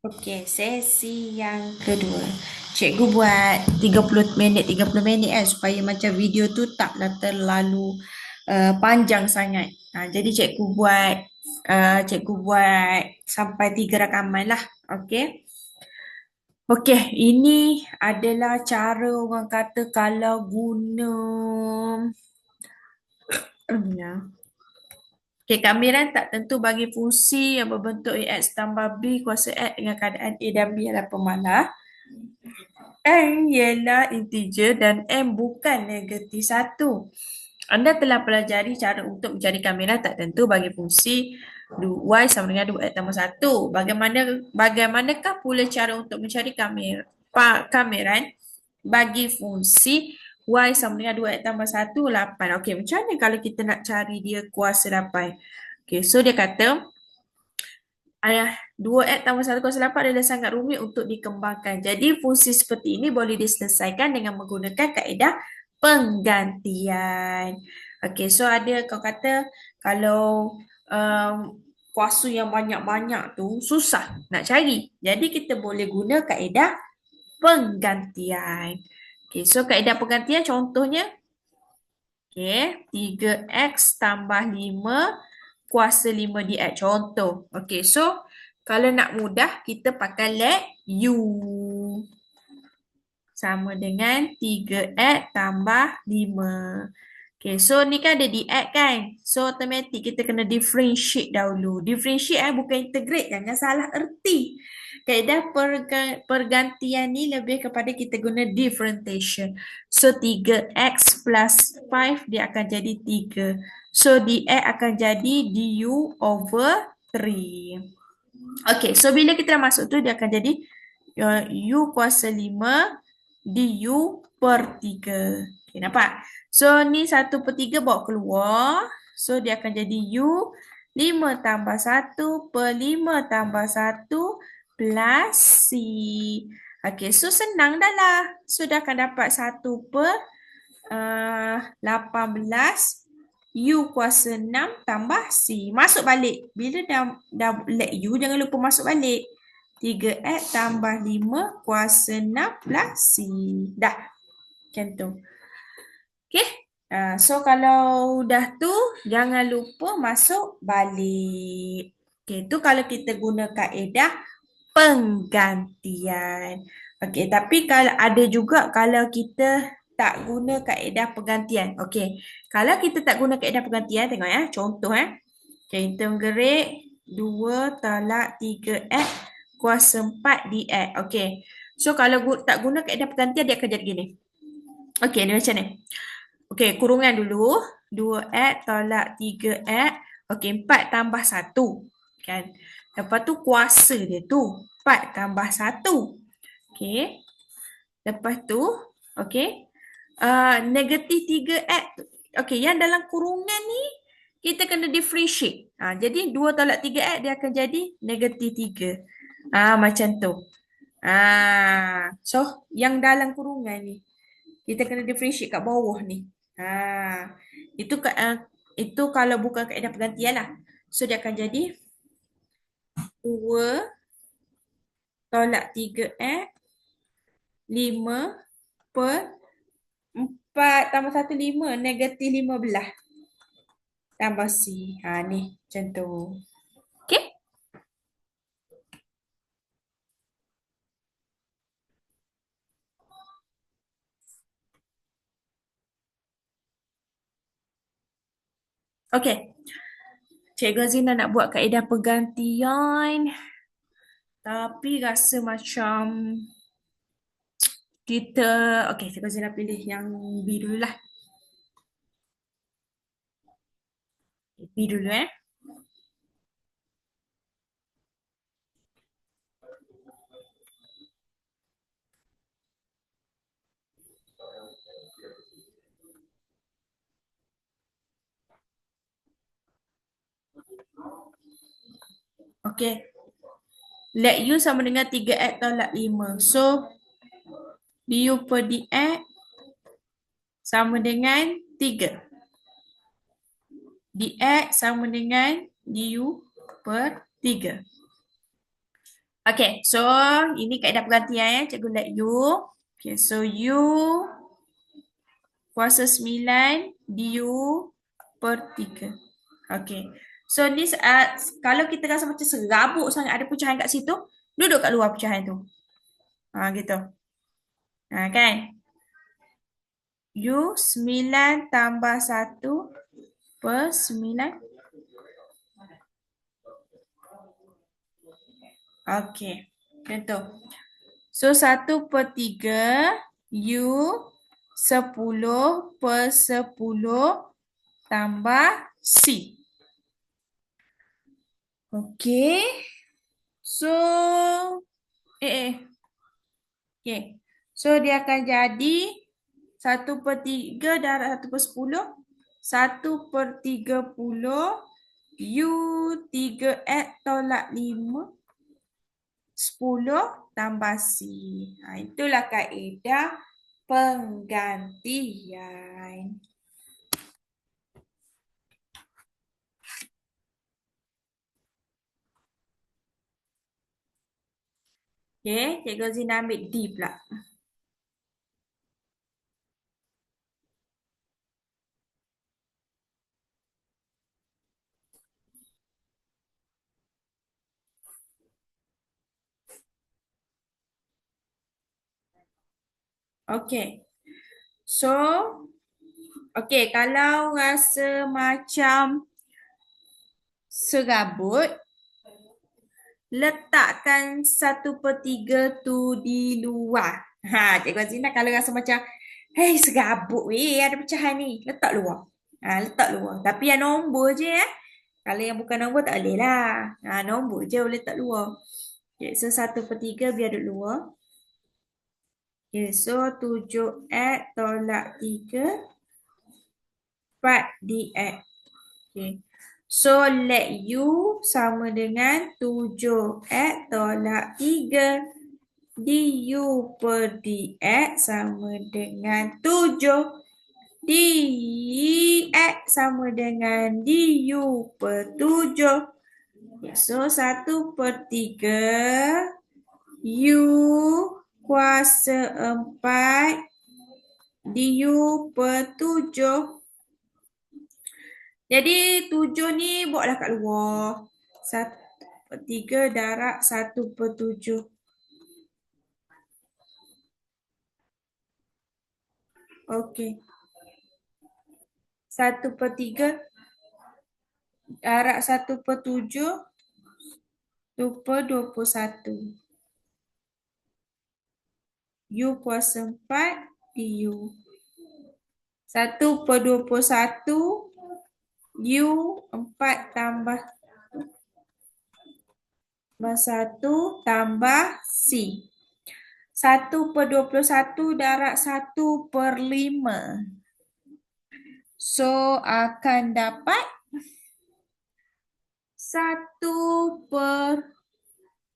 Okey, sesi yang kedua. Cikgu buat 30 minit, 30 minit kan supaya macam video tu taklah terlalu uh, panjang sangat. Ha, jadi cikgu buat uh, cikgu buat sampai tiga rakaman lah. Okey. Okey, ini adalah cara orang kata kalau guna Okay, kamiran tak tentu bagi fungsi yang berbentuk AX tambah B kuasa X dengan keadaan A dan B adalah pemalah. N ialah integer dan M bukan negatif satu. Anda telah pelajari cara untuk mencari kamiran tak tentu bagi fungsi Y sama dengan 2X tambah 1. Bagaimana, bagaimanakah pula cara untuk mencari kamir, kamiran bagi fungsi Y sama dengan 2X tambah 1, 8. Okey, macam mana kalau kita nak cari dia kuasa 8? Okey, so dia kata, ayah 2X tambah 1 kuasa 8 adalah sangat rumit untuk dikembangkan. Jadi, fungsi seperti ini boleh diselesaikan dengan menggunakan kaedah penggantian. Okey, so ada kau kata, kalau um, kuasa yang banyak-banyak tu susah nak cari. Jadi, kita boleh guna kaedah penggantian. Okay, so kaedah penggantian contohnya. Okay, 3x tambah 5 kuasa 5 dx. Contoh. Okay, so kalau nak mudah, kita pakai let u. Sama dengan 3x tambah 5. Okay, so ni kan ada dx kan? So, automatic kita kena differentiate dahulu. Differentiate eh, bukan integrate. Jangan salah erti. Kaedah pergantian ni lebih kepada kita guna differentiation. So 3x plus 5 dia akan jadi 3. So dx akan jadi du over 3. Okay, so bila kita dah masuk tu dia akan jadi uh, u kuasa 5 du per 3. Okay, nampak? So ni 1 per 3 bawa keluar. So dia akan jadi u 5 tambah 1 per 5 tambah 1 plus. Okey, so senang dah lah. So, dah akan dapat 1 per uh, 18 U kuasa 6 tambah C. Masuk balik. Bila dah, dah let U, jangan lupa masuk balik. 3X tambah 5 kuasa 6 plus C. Dah. Macam tu. Okay. Uh, so, kalau dah tu, jangan lupa masuk balik. Okay, tu kalau kita guna kaedah penggantian. Okey, tapi kalau ada juga kalau kita tak guna kaedah penggantian. Okey, kalau kita tak guna kaedah penggantian, tengok ya, contoh eh. Okay, kita menggerik 2 tolak 3x kuasa 4 dx. Okey, so kalau tak guna kaedah penggantian, dia akan jadi gini. Okey, ni macam ni. Okey, kurungan dulu. 2x tolak 3x. Okey, 4 tambah 1. Kan? Lepas tu kuasa dia tu 4 tambah 1. Okey. Lepas tu, okey. Uh, negatif 3x. Okey, yang dalam kurungan ni kita kena differentiate. Ha, jadi 2 tolak 3x dia akan jadi negatif 3. Ah ha, macam tu. Ha, so yang dalam kurungan ni kita kena differentiate kat bawah ni. Ha, itu uh, itu kalau bukan kaedah pergantian lah. So dia akan jadi 2 tolak 3x 5 per 4 tambah 1 5 negatif 15 tambah C. Ha ni macam tu. Okey. Okey. Cikgu Azina nak buat kaedah pergantian. Tapi rasa macam kita... Okay, Cikgu Azina pilih yang B dulu lah. B dulu eh. Okay. Let U sama dengan 3X tolak 5. So, du per dx sama dengan 3. dx sama dengan du per 3. Okay, so ini kaedah pergantian ya. Cikgu let you. Okay, so you kuasa 9 du per 3. Okay. So ni uh, kalau kita rasa macam serabut sangat ada pecahan kat situ, duduk kat luar pecahan tu. Ha gitu. Ha kan? U 9 tambah 1 per 9. Okey, contoh. So, satu per tiga U sepuluh per sepuluh tambah C. Okey. So, eh, eh. Okey. So, dia akan jadi satu per tiga darab satu per sepuluh. Satu per tiga puluh. U tiga X tolak lima. 10 tambah C. Ha, itulah kaedah penggantian. Okay, Cikgu Zina ambil D pula. Okay. So, okay, kalau rasa macam serabut, letakkan satu per tiga tu di luar. Ha, Cikgu Azina kalau rasa macam, hei serabut weh, ada pecahan ni. Letak luar. Ha, letak luar. Tapi yang nombor je ya. Kalau yang bukan nombor tak boleh lah. Ha, nombor je boleh letak luar. Okay, so satu per tiga biar duduk luar. Okay, so 7X tolak 3 4 DX. Okay. So, let U sama dengan 7X tolak 3 DU per DX sama dengan 7 DX sama dengan DU per 7. Okay, so, 1 per 3 U kuasa empat. Diu per tujuh. Jadi tujuh ni buatlah kat luar. Satu per tiga darab satu per tujuh. Okey. Satu per tiga darab satu per tujuh. Dua per dua puluh satu. U kuasa 4 DU. 1 per 21 U 4 tambah 1 tambah C. 1 per 21 darab 1 per 5. So akan dapat 1 per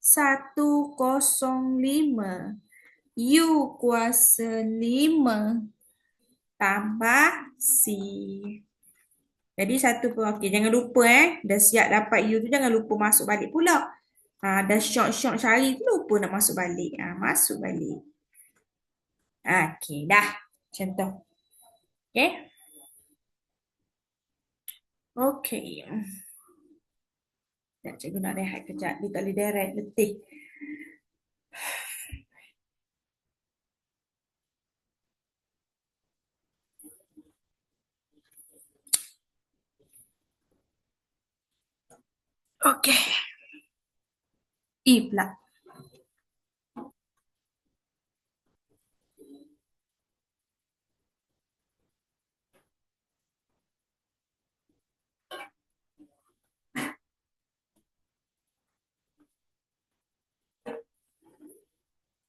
105. U kuasa 5 tambah C. Jadi satu pun okey. Jangan lupa eh. Dah siap dapat U tu jangan lupa masuk balik pula. Ha, dah syok-syok cari tu lupa nak masuk balik. Ha, masuk balik. Okey dah. Tu. Okey. Okey. Sekejap cikgu nak rehat kejap. Dia tak boleh direct. Letih. Okey. E pula.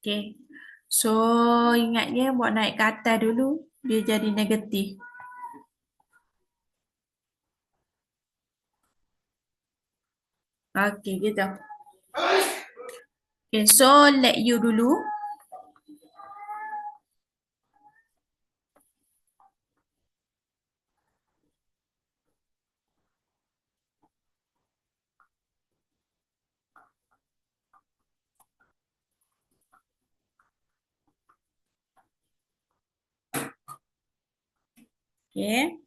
Okay. So, ingat dia buat naik ke atas dulu. Dia jadi negatif. Okay, kita Okay, so let you dulu. Okay.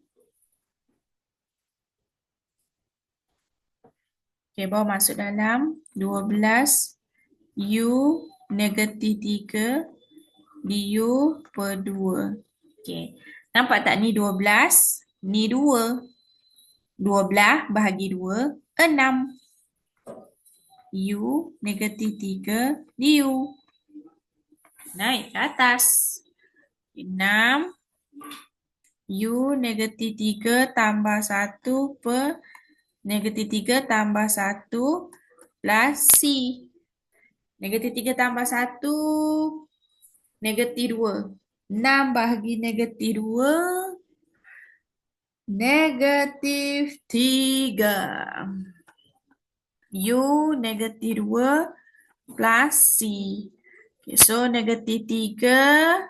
Okey, bawa masuk dalam 12 U negatif 3 DU per 2. Okey. Nampak tak ni 12? Ni 2. 12 bahagi 2, 6. U negatif 3 DU. Naik ke atas. 6 U negatif 3 tambah 1 per Negatif 3 tambah 1 plus C. Negatif 3 tambah 1, negatif 2. 6 bahagi negatif 2, negatif 3. U negatif 2 plus C. Okay, so negatif 3,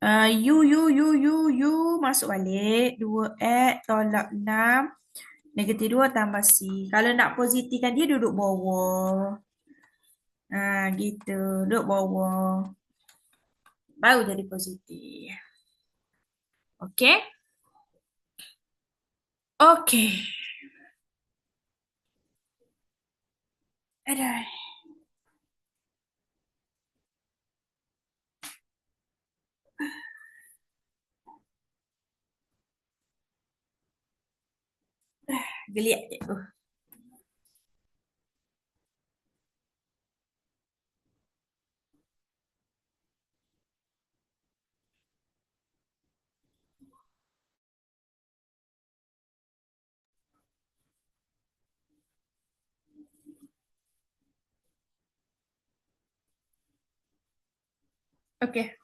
uh, U, U, U, U, U masuk balik. 2X tolak 6. Negatif 2 tambah C. Kalau nak positifkan dia duduk bawah. Ha, gitu. Duduk bawah. Baru jadi positif. Okey. Okey. Aduh. Geliat cikgu. Okey.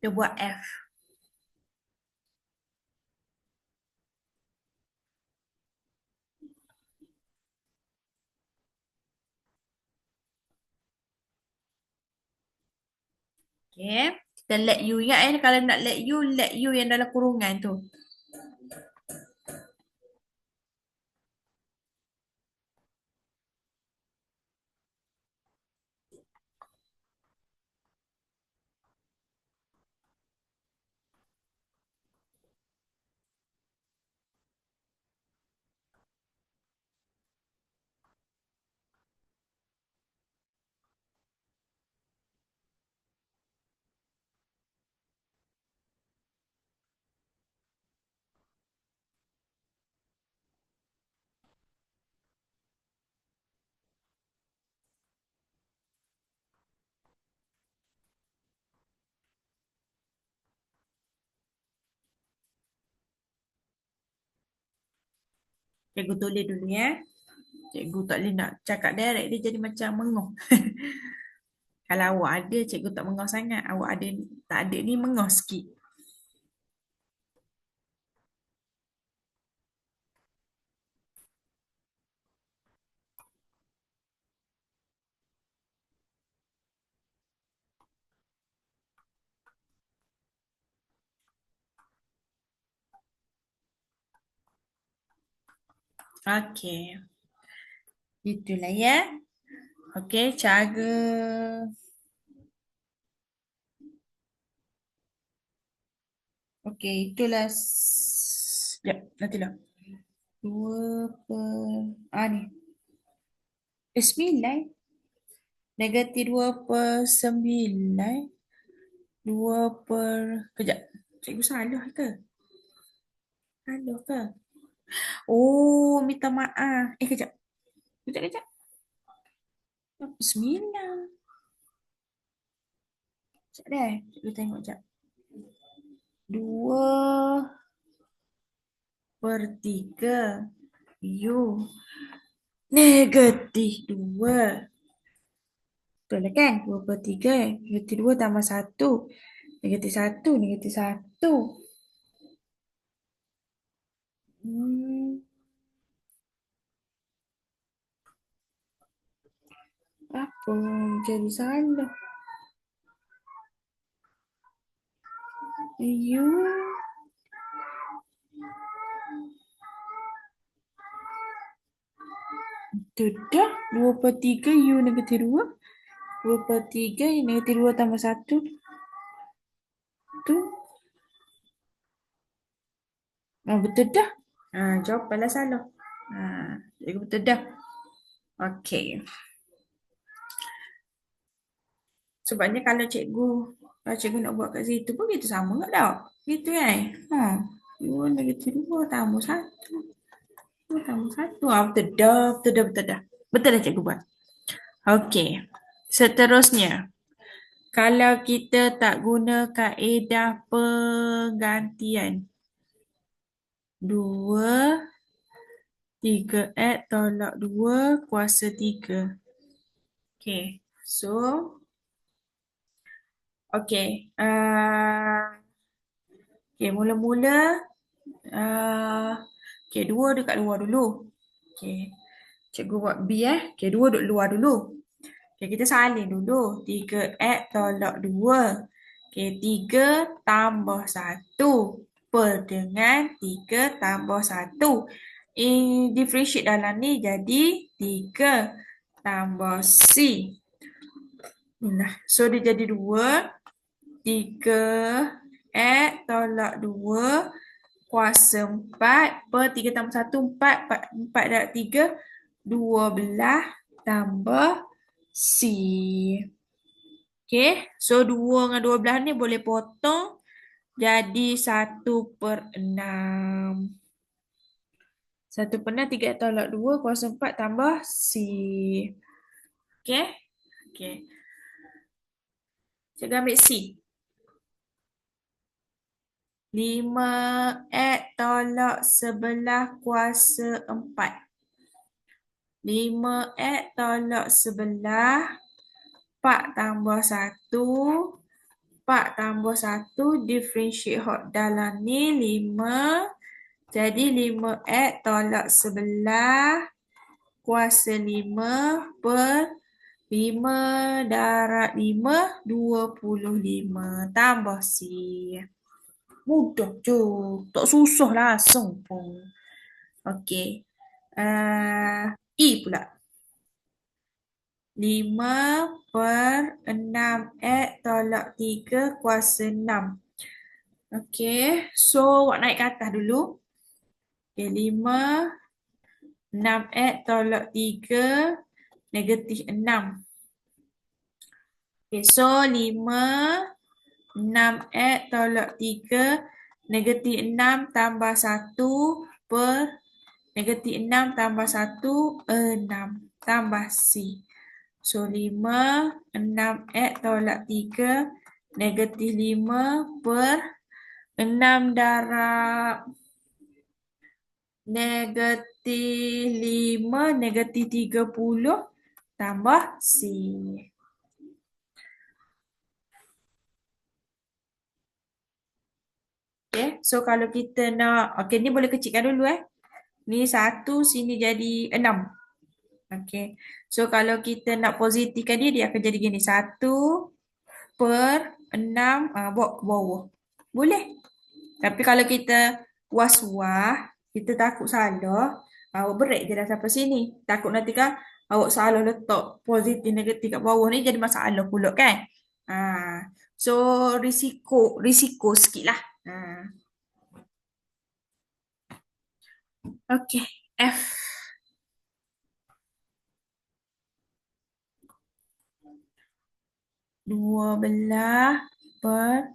Kita buat F. Okay. Kita let you. Ingat eh kalau nak let you, let you yang dalam kurungan tu. Cikgu tulis dulu ya. Cikgu tak boleh nak cakap direct dia jadi macam mengoh. Kalau awak ada, cikgu tak mengoh sangat. Awak ada, tak ada ni mengoh sikit. Okey. Itulah ya. Okey, cara Okey, itulah Sekejap, nantilah. Dua per... Ah, ni. Sembilan. Negatif dua per sembilan. Dua per... Kejap. Cikgu salah ke? Salah ke? Oh, minta maaf. Eh, kejap. Kejap, kejap. Sembilan. Sekejap dah. Kita tengok sekejap. Dua per tiga. U. Negatif dua. Betul lah kan? Dua per tiga. Negatif dua tambah satu. Negatif satu. Negatif satu. Hmm. Apa jadi salah? You. Itu dah. Dua per tiga U negatif dua. Dua per tiga negatif dua tambah satu. Tu. Oh, betul dah. Ha, jawapanlah salah. Ha, jadi betul dah. Okey. Sebabnya kalau cikgu kalau cikgu nak buat kat situ pun kita sama tak tak? Gitu kan? Ha. Dua negatif dua tambah satu. Dua tambah satu. Ha, betul dah. Betul dah. Betul dah. Betul dah cikgu buat. Okey. Seterusnya. Kalau kita tak guna kaedah penggantian. Dua. Tiga X tolak dua kuasa tiga. Okay. So. Okay. Uh, okay. Mula-mula. Uh, okay. Dua dekat luar dulu. Okay. Cikgu buat B eh. Okay. Dua duduk luar dulu. Okay, kita salin dulu. 3X tolak 2. Okay, 3 tambah 1 per dengan 3 tambah 1. In differentiate dalam ni jadi 3 tambah C. Nah, so dia jadi 2. 3X tolak 2 kuasa 4 per 3 tambah 1, 4. 4, 4 darab 3, 12 tambah C. Okay. So, 2 dengan 12 ni boleh potong. Jadi, 1 per 6. 1 per 6, 3 tolak 2, kuasa 4 tambah C. Okay. Okay. Cikgu ambil C. 5X tolak 11 kuasa 4. 5X tolak sebelah. 4 tambah 1. 4 tambah 1. Differentiate hot dalam ni 5. Jadi 5X tolak sebelah. Kuasa 5 per 5 darab 5. 25. Tambah C. Mudah je. Tak susah langsung pun. Okey. Uh, I pula. 5 per 6X tolak 3 kuasa 6. Okey. So, awak naik ke atas dulu. Okey, 5. 6X tolak 3. Negatif 6. Okey, so 5. 6X tolak 3. Negatif 6 tambah 1 per Negatif 6 tambah 1, 6. Tambah C. So, 5, 6X tolak 3. Negatif 5 per 6 darab. Negatif 5, negatif 30. Tambah C. Okay, so kalau kita nak, okay ni boleh kecilkan dulu eh. Ni satu, sini jadi enam. Okay. So, kalau kita nak positifkan dia, dia akan jadi gini. Satu per enam, uh, bawa ke bawah. Boleh. Tapi kalau kita was-was, kita takut salah, awak break je dah sampai sini. Takut nanti kan awak salah letak positif negatif kat bawah ni jadi masalah pula kan. Ha. So, risiko, risiko sikit lah. Ha. Okey, F. Dua belah per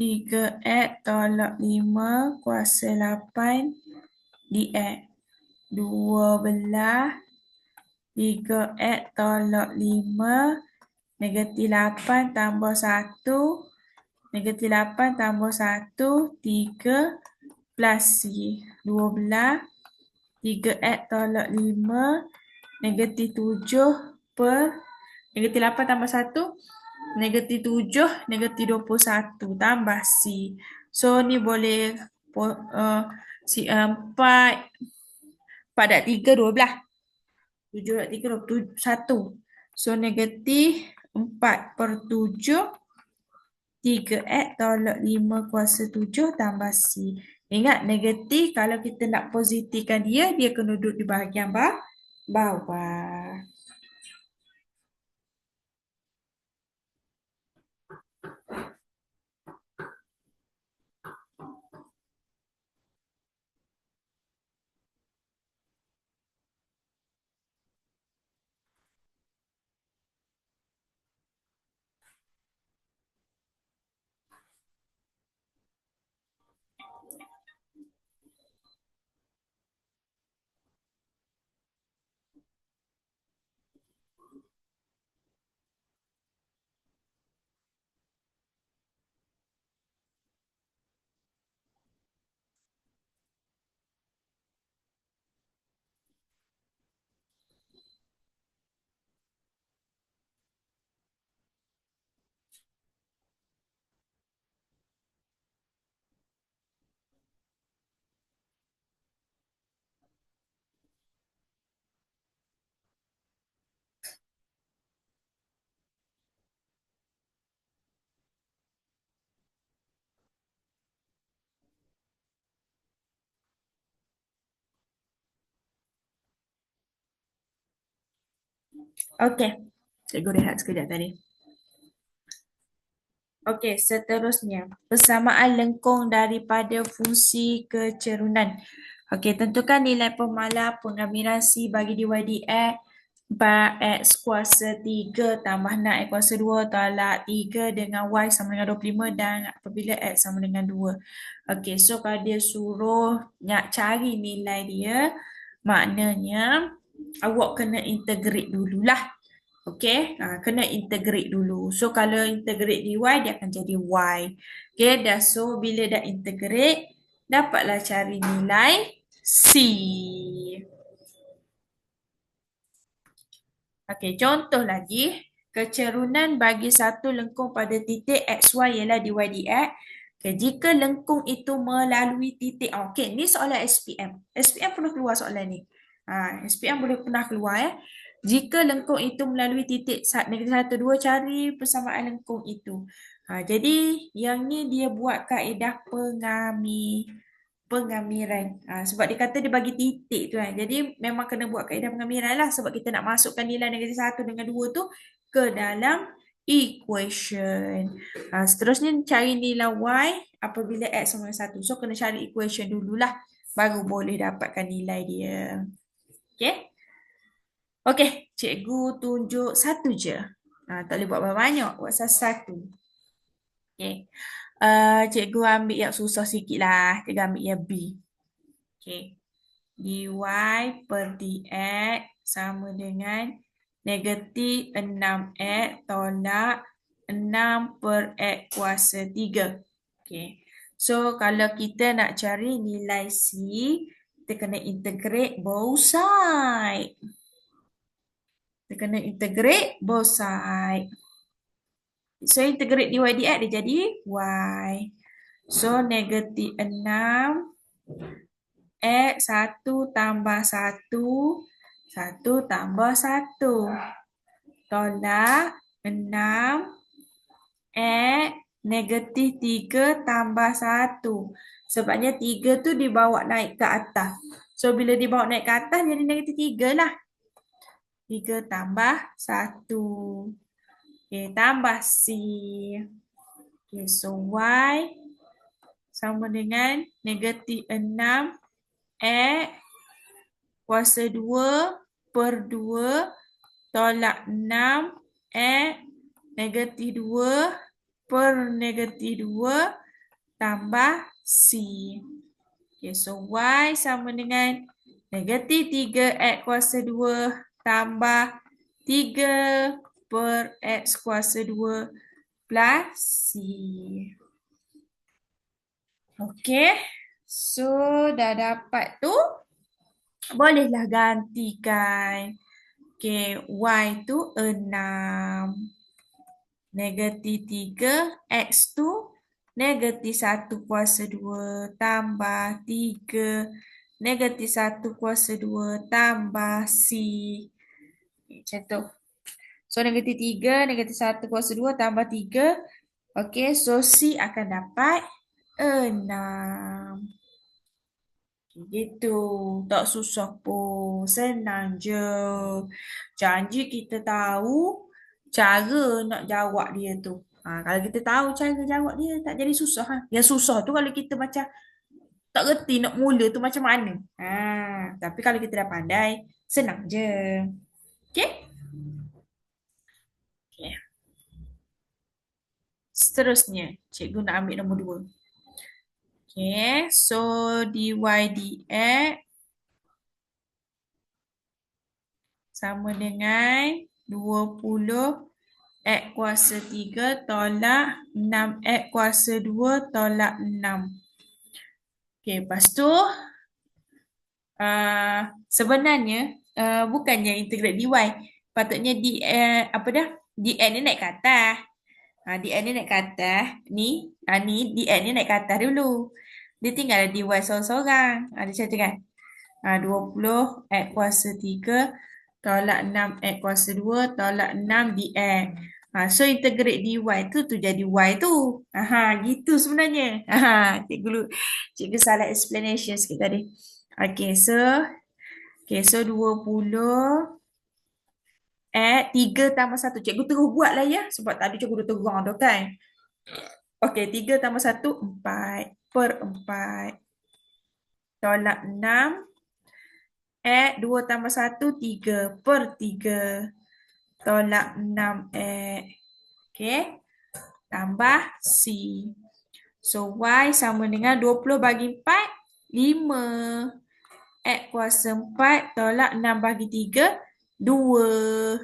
tiga X tolak lima kuasa lapan di X. Dua belah tiga X tolak lima negatif lapan tambah satu negatif lapan tambah satu tiga plus C. 12. 3X tolak 5. Negatif 7 per. Negatif 8 tambah 1. Negatif 7. Negatif 21. Tambah C. So, ni boleh uh, uh, 4. 4 dak 3, 12. 7 dak 3, 21. So, negatif 4 per 7. 3X tolak 5 kuasa 7 tambah C. Ingat negatif kalau kita nak positifkan dia, dia kena duduk di bahagian bawah. Okey. Cikgu rehat sekejap tadi. Okey, seterusnya. Persamaan lengkung daripada fungsi kecerunan. Okey, tentukan nilai pemalar pengamiran C bagi dy dx 4x kuasa 3 tambah 6x kuasa 2 tolak 3 dengan y sama dengan 25 dan apabila x sama dengan 2. Okey, so kalau dia suruh nak cari nilai dia, maknanya awak kena integrate dululah. Okey, ha, kena integrate dulu. So kalau integrate dy dia akan jadi y. Okey, dah so bila dah integrate, dapatlah cari nilai C. Okey, contoh lagi. Kecerunan bagi satu lengkung pada titik XY ialah dy dx. Okay, jika lengkung itu melalui titik, okey, ni soalan SPM. SPM pernah keluar soalan ni. Ha, SPM boleh pernah keluar ya. Jika lengkung itu melalui titik negatif satu dua, cari persamaan lengkung itu. Ha, jadi yang ni dia buat kaedah pengami pengamiran. Ha, sebab dia kata dia bagi titik tu kan. Jadi memang kena buat kaedah pengamiran lah. Sebab kita nak masukkan nilai negatif satu dengan dua tu ke dalam equation. Ha, seterusnya cari nilai y apabila x sama satu. So kena cari equation dululah. Baru boleh dapatkan nilai dia. Okay. Okay. Cikgu tunjuk satu je. Ha, tak boleh buat banyak-banyak. Buat satu-satu. Okay. Uh, cikgu ambil yang susah sikit lah. Cikgu ambil yang B. Okay. dy per dx sama dengan negatif 6x tolak 6 per x kuasa 3. Okay. So, kalau kita nak cari nilai C, kita kena integrate both side. Kita kena integrate both side. So integrate dy dx dia jadi y. So negatif 6 x 1 tambah 1 1 tambah 1 tolak 6 x negatif 3 tambah 1. Sebabnya 3 tu dibawa naik ke atas. So bila dibawa naik ke atas jadi negatif 3 lah. 3 tambah 1. Okay, tambah C. Okay, so Y sama dengan negatif 6 X kuasa 2 per 2 tolak 6 X negatif 2 per negatif 2 tambah C. Okay, so Y sama dengan negatif 3 X kuasa 2 tambah 3 per X kuasa 2 plus C. Okey. So, dah dapat tu. Bolehlah gantikan. Okey, Y tu 6. Negatif 3. X tu negatif 1 kuasa 2 tambah 3. Negatif 1 kuasa 2 tambah C. Macam tu. So negatif 3, negatif 1 kuasa 2 tambah 3. Okey, so C akan dapat 6. Gitu. Tak susah pun. Senang je. Janji kita tahu cara nak jawab dia tu. Ha, kalau kita tahu cara jawab dia, tak jadi susah. Ha? Yang susah tu kalau kita macam tak reti nak mula tu macam mana. Ha, tapi kalau kita dah pandai, senang je. Okay? Seterusnya, cikgu nak ambil nombor dua. Okay, so dy dx sama dengan 20 x kuasa 3 tolak 6x kuasa 2 tolak 6. Okay, lepas tu uh, sebenarnya uh, bukannya integrate dy. Patutnya di uh, apa dah? dn ni naik ke atas. Ha, DN ni naik ke atas. Ni, ha, ni DN ni naik ke atas dulu. Dia tinggal di Y seorang-seorang. Ha, dia macam kan? Ha, 20 X kuasa 3 tolak 6 X kuasa 2 tolak 6 DN. Ha, so integrate dy tu tu jadi Y tu. Ha, gitu sebenarnya. Ha, cikgu, cikgu salah explanation sikit tadi. Okay, so Okay, so 20 Add 3 tambah 1. Cikgu terus buat lah ya. Sebab tadi cikgu dah terang dah kan. Okey, 3 tambah 1, 4 per 4. Tolak 6. Add 2 tambah 1, 3 per 3. Tolak 6 X. Okey. Tambah C. So, Y sama dengan 20 bagi 4, 5. X kuasa 4 tolak 6 bagi 3, 2.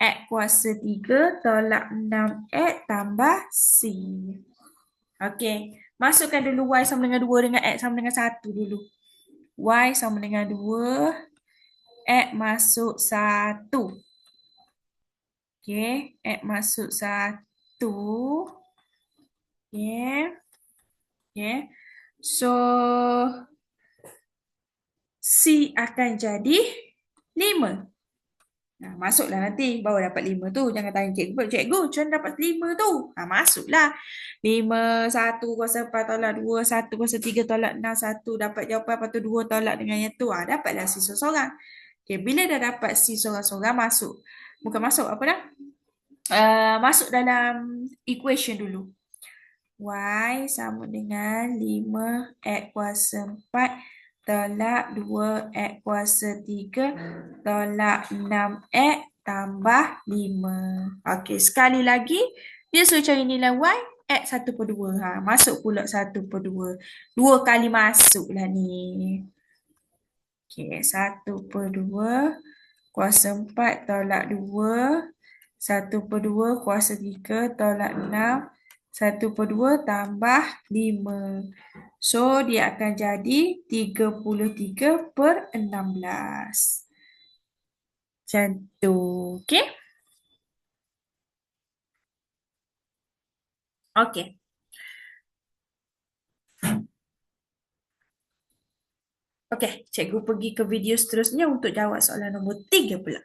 X kuasa 3 tolak 6X tambah C. Okey. Masukkan dulu Y sama dengan 2 dengan X sama dengan 1 dulu. Y sama dengan 2. X masuk 1. Okey. X masuk 1. Okay. Okay. So, C akan jadi 5. Nah, masuklah nanti. Baru dapat 5 tu. Jangan tanya cikgu. Cikgu, macam dapat 5 tu? Ha, masuklah. 5, 1 kuasa 4 tolak 2, 1 kuasa 3 tolak 6, 1 dapat jawapan. Lepas tu 2 tolak dengan yang tu. Ha, dapatlah C seorang-seorang. Okay, bila dah dapat C seorang-seorang, masuk. Bukan masuk, apa dah? Uh, masuk dalam equation dulu. Y sama dengan 5 X kuasa 4 tolak 2 X kuasa 3 tolak 6 X tambah 5. Okey, sekali lagi. Dia suruh cari nilai Y. X 1 per 2. Ha, masuk pula 1 per 2. Dua kali masuklah ni. Okey, 1 per 2. Kuasa 4 tolak 2. 1 per 2 kuasa 3 tolak 6. 1 per 2 tambah 5. So, dia akan jadi 33 per 16. Macam tu. Okay? Okay. Okay, cikgu pergi ke video seterusnya untuk jawab soalan nombor 3 pula.